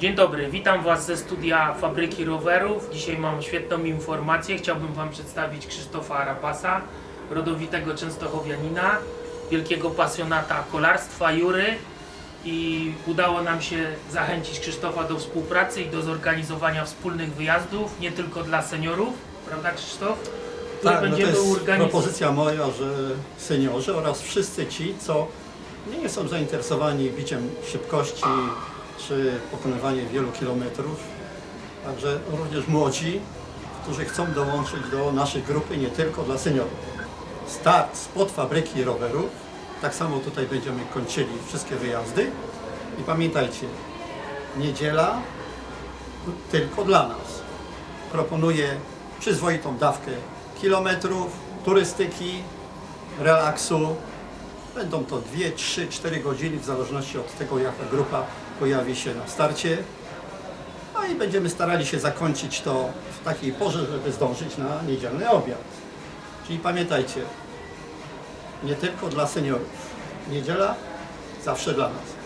Dzień dobry, witam Was ze studia Fabryki Rowerów. Dzisiaj mam świetną informację. Chciałbym Wam przedstawić Krzysztofa Arapasa, rodowitego Częstochowianina, wielkiego pasjonata kolarstwa Jury i udało nam się zachęcić Krzysztofa do współpracy i do zorganizowania wspólnych wyjazdów, nie tylko dla seniorów, prawda Krzysztof? Tak, no to jest propozycja moja, że seniorzy oraz wszyscy ci, co nie są zainteresowani biciem szybkości czy pokonywaniem wielu kilometrów, także również młodzi, którzy chcą dołączyć do naszej grupy nie tylko dla seniorów. Start spod fabryki rowerów, tak samo tutaj będziemy kończyli wszystkie wyjazdy i pamiętajcie, niedziela tylko dla nas proponuję przyzwoitą dawkę kilometrów, turystyki, relaksu. Będą to 2, 3, 4 godziny w zależności od tego, jaka grupa pojawi się na starcie. No i będziemy starali się zakończyć to w takiej porze, żeby zdążyć na niedzielny obiad. Czyli pamiętajcie, nie tylko dla seniorów. Niedziela zawsze dla nas.